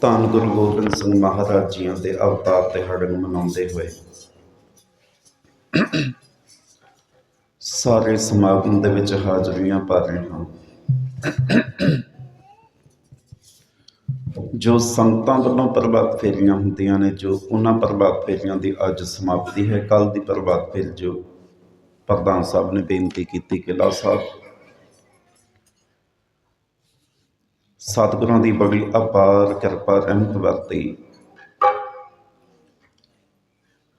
ਧੰਨ ਗੁਰੂ ਗੋਬਿੰਦ ਸਿੰਘ ਮਹਾਰਾਜ ਜੀਆਂ ਦੇ ਅਵਤਾਰ ਦਿਹਾੜੇ ਨੂੰ ਮਨਾਉਂਦੇ ਹੋਏ। ਸਾਰੇ ਸਮਾਗਮ ਦੇ ਵਿੱਚ ਹਾਜ਼ਰੀਆਂ ਭਰ ਰਹੇ ਹਾਂ। ਜੋ ਸੰਗਤਾਂ ਵੱਲੋਂ ਪ੍ਰਭਾਤ ਫੇਰੀਆਂ ਹੁੰਦੀਆਂ ਨੇ, ਜੋ ਉਹਨਾਂ ਪ੍ਰਭਾਤ ਫੇਰੀਆਂ ਦੀ ਅੱਜ ਸਮਾਪਤੀ ਹੈ ਕੱਲ ਦੀ ਪ੍ਰਭਾਤ ਫੇਰ ਜੋ ਪ੍ਰਧਾਨ ਸਾਹਿਬ ਨੇ ਬੇਨਤੀ ਕੀਤੀ ਕਿ ਲਾ ਸਾਹਿਬ ਸਤਿਗੁਰਾਂ ਦੀ ਬੜੀ ਅਪਾਰ ਕਿਰਪਾ ਰਹਿਮਤ ਵਰਤੀ।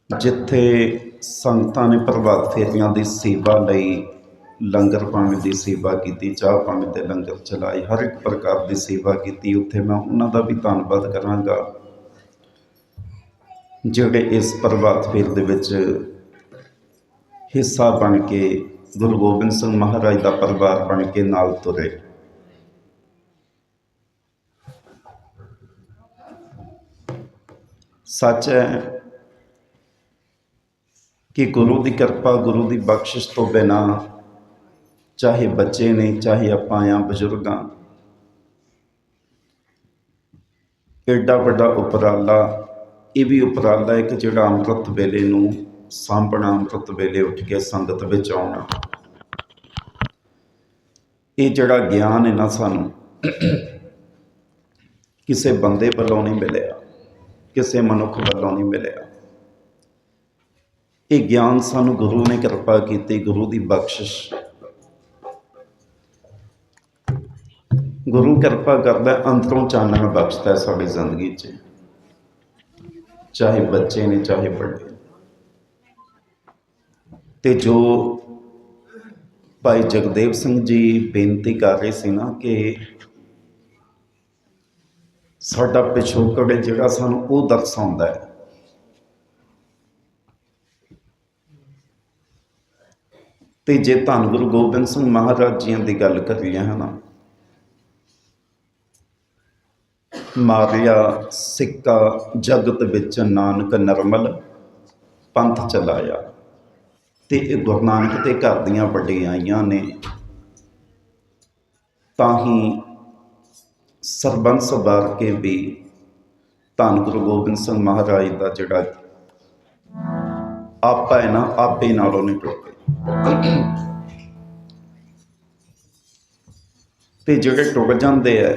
ਜਿੱਥੇ ਸੰਗਤਾਂ ਨੇ ਪ੍ਰਭਾਤ ਫੇਰੀਆਂ ਦੀ ਸੇਵਾ ਲਈ ਲੰਗਰ ਪਾਣੀ ਦੀ ਸੇਵਾ ਕੀਤੀ, ਚਾਹ ਪਾਣੀ ਤੇ ਲੰਗਰ ਚਲਾਏ, ਹਰ ਇੱਕ ਪ੍ਰਕਾਰ ਦੀ ਸੇਵਾ ਕੀਤੀ, ਉੱਥੇ ਮੈਂ ਉਹਨਾਂ ਦਾ ਵੀ ਧੰਨਵਾਦ ਕਰਾਂਗਾ, ਜਿਹੜੇ ਇਸ ਪ੍ਰਭਾਤ ਫੇਰ ਦੇ ਵਿੱਚ ਹਿੱਸਾ ਬਣ ਕੇ ਗੁਰੂ ਗੋਬਿੰਦ ਸਿੰਘ ਮਹਾਰਾਜ ਦਾ ਪਰਿਵਾਰ ਬਣ ਕੇ ਨਾਲ ਤੁਰੇ। ਸੱਚ ਹੈ ਕਿ ਗੁਰੂ ਦੀ ਕਿਰਪਾ, ਗੁਰੂ ਦੀ ਬਖਸ਼ਿਸ਼ ਤੋਂ ਬਿਨਾ ਚਾਹੇ ਬੱਚੇ ਨੇ, ਚਾਹੇ ਆਪਾਂ ਆ ਬਜ਼ੁਰਗਾਂ ਐਡਾ ਵੱਡਾ ਉਪਰਾਲਾ, ਇਹ ਵੀ ਉਪਰਾਲਾ ਇੱਕ ਜਿਹੜਾ ਅੰਮ੍ਰਿਤ ਵੇਲੇ ਨੂੰ ਸਾਂਭਣਾ, ਅੰਮ੍ਰਿਤ ਵੇਲੇ ਉੱਠ ਕੇ ਸੰਗਤ ਵਿੱਚ ਆਉਣਾ। ਇਹ ਜਿਹੜਾ ਗਿਆਨ ਹੈ ਨਾ ਸਾਨੂੰ ਕਿਸੇ ਬੰਦੇ ਵੱਲੋਂ ਨਹੀਂ ਮਿਲਿਆ। ਕਿਸੇ ਮਨੁੱਖ ਵੱਲੋਂ ਨਹੀਂ ਮਿਲਿਆ। ਇਹ ਗਿਆਨ ਸਾਨੂੰ ਗੁਰੂ ਨੇ ਕਿਰਪਾ ਕੀਤੀ ਗੁਰੂ ਦੀ ਬਖਸ਼ਿਸ਼। ਗੁਰੂ ਕਿਰਪਾ ਕਰਦਾ ਹੈ, ਅੰਦਰੋਂ ਚਾਨਣ ਬਖਸ਼ਦਾ ਸਾਡੀ ਜ਼ਿੰਦਗੀ 'ਚ। ਚਾਹੇ ਬੱਚੇ ਨੇ ਚਾਹੇ ਵੱਡੇ। ਤੇ ਜੋ ਭਾਈ ਜਗਦੇਵ ਸਿੰਘ ਜੀ ਬੇਨਤੀ ਕਰ ਰਹੇ ਸੀ ਨਾ ਕਿ ਸਾਡਾ ਪਿਛੋਕੜ ਜਿਹੜਾ ਸਾਨੂੰ ਉਹ ਦਰਸਾਉਂਦਾ ਹੈ। ਤੇ ਜੇ ਧੰਨ ਗੁਰੂ ਗੋਬਿੰਦ ਸਿੰਘ ਮਹਾਰਾਜ ਜੀਆਂ ਦੀ ਗੱਲ ਕਰੀਏ ਹਨਾ ਮਾਰਿਆ ਸਿੱਕਾ ਜਗਤ ਵਿੱਚ ਨਾਨਕ ਨਰਮਲ ਪੰਥ ਚਲਾਇਆ। ਤੇ ਇਹ ਗੁਰੂ ਨਾਨਕ ਦੇ ਘਰ ਦੀਆਂ ਵੱਡੀਆਂ ਆਈਆਂ ਨੇ, ਤਾਂ ਹੀ ਸਰਬੰਸ ਵਾਰ ਕੇ ਵੀ ਧੰਨ ਗੁਰੂ ਗੋਬਿੰਦ ਸਿੰਘ ਮਹਾਰਾਜ ਦਾ ਜਿਹੜਾ ਆਪਾ ਹੈ ਨਾ, ਆਪੇ ਨਾਲੋਂ ਨਹੀਂ ਟੁੱਟੇ ਤੇ ਜਿਹੜੇ ਟੁੱਟ ਜਾਂਦੇ ਆ,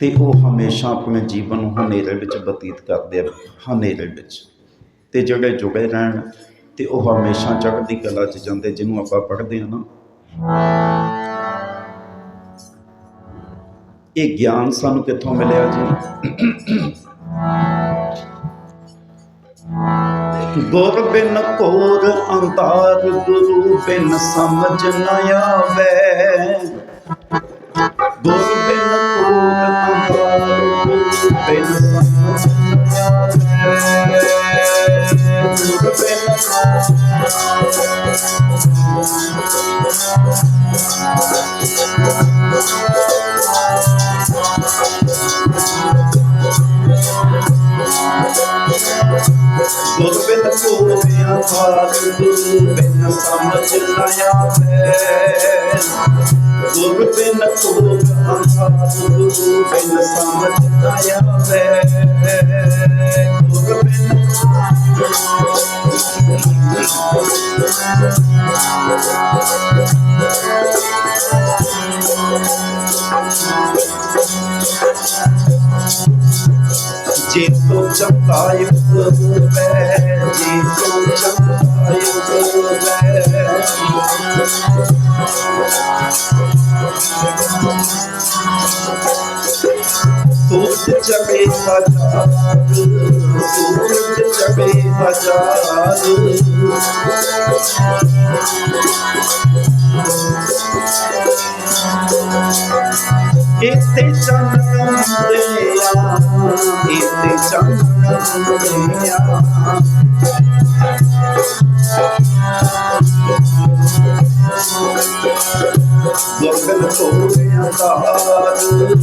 ਤੇ ਉਹ ਹਮੇਸ਼ਾ ਆਪਣੇ ਜੀਵਨ ਨੂੰ ਹਨੇਰੇ ਵਿੱਚ ਬਤੀਤ ਕਰਦੇ ਆ, ਹਨੇਰੇ ਵਿੱਚ। ਤੇ ਜਿਹੜੇ ਜੁੜੇ ਰਹਿਣ, ਤੇ ਉਹ ਹਮੇਸ਼ਾ ਚੜ੍ਹਦੀ ਕਲਾ 'ਚ ਜਾਂਦੇ, ਜਿਹਨੂੰ ਆਪਾਂ ਪੜ੍ਹਦੇ ਆ ਨਾ। ਇਹ ਗਿਆਨ ਸਾਨੂੰ ਕਿੱਥੋਂ ਮਿਲਿਆ ਜੀ? ਗੁਰ ਬਿਨ ਕੋਰ ਅੰਤਾਰ ਗੁਰੂ ਬਿਨ ਸਮਝ ਨ ਆਵੇ। ਗੁਰ ਬਿਨ ਕੋਰ ਅੰਤਾਰ ਗੁਰੂ ਬਿਨ ਸਮਝ ਨ ਆਵੇ ਗੁਰ ਬਿਨ ਕੋਰ ਅੰਤਾਰ ਗੁਰੂ ਬਿਨ ਸਮਝ ਨ ਆਵੇ ਗੁਰ ਬਿਨ ਜੇ ਤੋ ਚੰਗਾਇ सूरत चढ़े बाजार सूरत चढ़े बाजार Thank you. ইতি চন্দ্রম প্রিয়া ইতি চন্দ্রম প্রিয়া Thank you. Morgan Soviantar, Morgan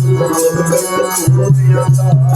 Soviantar.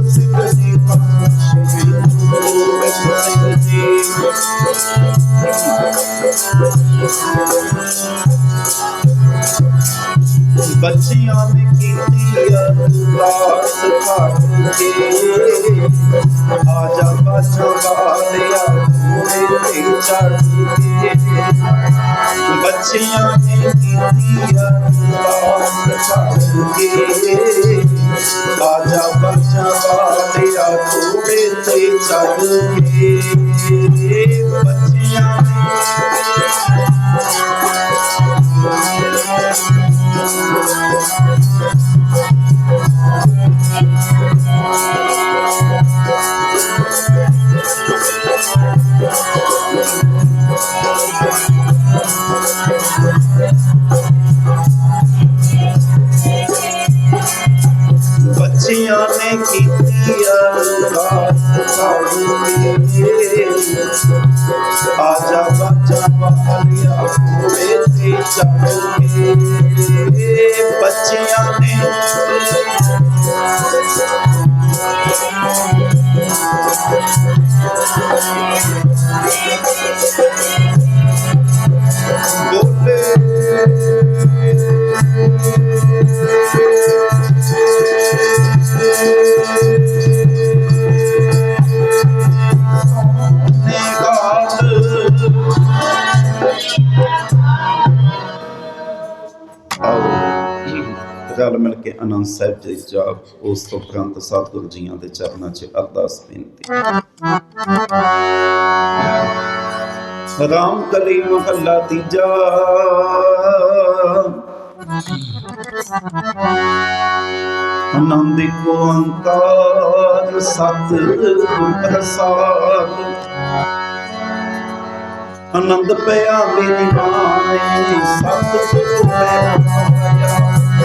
ਬੱਚਿਆਂ ਨੇ ਕੀਤੀ ਅਰਦਾਸ ਕਰਕੇ ਆ ਜਾ ਬਾਛਾ ਮੋਰੇ ਤੇ ਚੜ ਕੇ। ਬੱਚਿਆਂ ਨੇ ਕੀਤੀ ਅਰਦਾਸ ਕਰਕੇ ਆ ਜਾ ਬਾਛਾ ਮੋਰੇ ਤੇ ਚੜ ਕੇ। ਬੱਚਿਆਂ ਨੇ ਕੀਤੀ ਆ ਜਾ ਬੱਚਾ ਵਾਲਿਆ ਮੋਰੇ ਤੇ ਚੜ ਬੱਚਿਆਂ ਨੇ ਰਲ ਮਿਲ ਕੇ ਆਨੰਦ ਸਾਹਿਬ ਜੀ ਜਾਪ ਉਸ ਤੋਂ ਉਪਰੰਤ ਸਤਿਗੁਰੂ ਜੀਆਂ ਦੇ ਚਰਨਾਂ 'ਚ ਅਰਦਾਸ ਬੇਨਤੀ। ਰਾਮ ਕਲੀ ਮਹੱਲਾ ਤੀਜਾ। ਆਨੰਦ ਓੰਕਾਰ ਸਤ ਪ੍ਰਸਾਦ। ਆਨੰਦ ਪਿਆ ਮੇਰੀ ਮਾਂ ਸਤ ਮੈਂ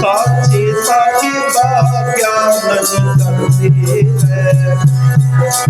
साचे साचे बाबा प्यार मन करते हैं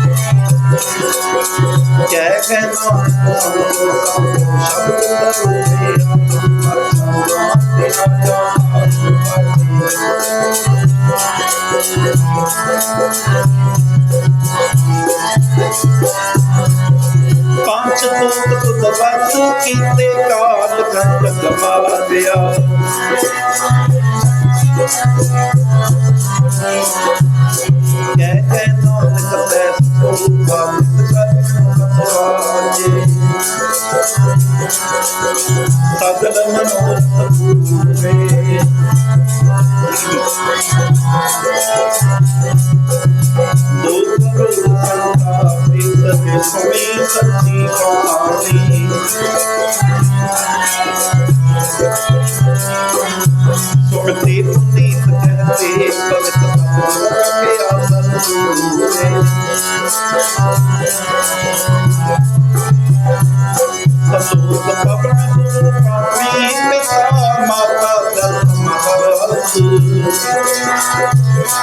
ਜੈ ਸ਼ਾਂਤ ਬੁਝਾਇਆ ਕਹਿ ਕਹਿ ਨਾਨਕ ਸ਼ਬਦ ਪੰਜ ਤੋਤ ਤੁਧ ਕੀਤੇ ਕਾਲ ਖੰਡ ਗਵਾਦਿਆ ਕਹਿ ਕਹਿ ਨਾਨਕ